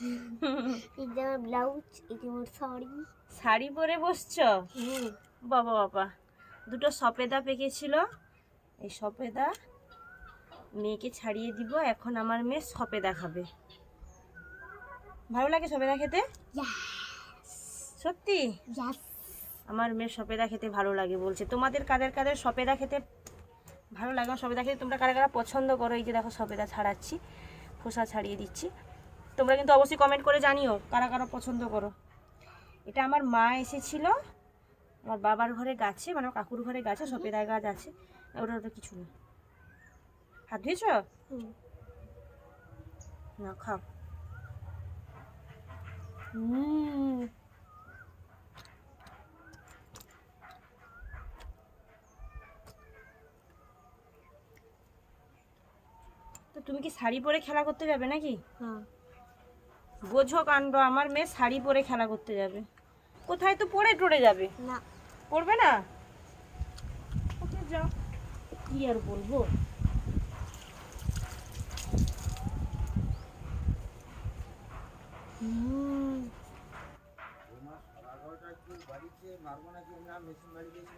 এটা আমার ব্লাউজ এটা আমার শাড়ি। শাড়ি পরে বসছো? বাবা বাবা। দুটো সপেদা পেকেছিল। এই সপেদা মেয়েকে ছাড়িয়ে দিব। এখন আমার মেয়ে সপেদা খাবে। ভালো লাগে সপেদা খেতে? সত্যি? আমার মেয়ের সপেদা খেতে ভালো লাগে বলছে। তোমাদের কাদের কাদের সপেদা খেতে ভালো লাগে? সপেদা খেতে তোমরা কারা কারা পছন্দ করো? এই যে দেখো সপেদা ছাড়াচ্ছি খোসা ছাড়িয়ে দিচ্ছি। তোমরা কিন্তু অবশ্যই কমেন্ট করে জানিও কারা কারা পছন্দ করো। এটা আমার মা এসেছিল আমার বাবার ঘরে গাছে মানে আমার কাকুর ঘরে গাছে সপেদা গাছ আছে ওটা ওটা কিছু না হাত ধুয়েছ? না খাও। হুম। তো তুমি কি শাড়ি পরে খেলা করতে যাবে নাকি? হ্যাঁ। বোঝো কাণ্ড আমার মেয়ে শাড়ি পরে খেলা করতে যাবে। কোথায় তো পরে টরে যাবে? না। পড়বে না? ওকে যাও? কি আর বলব? হুম। বাড়িতে মারবো নাকি? আমরা মেশিন বাড়ি গেছি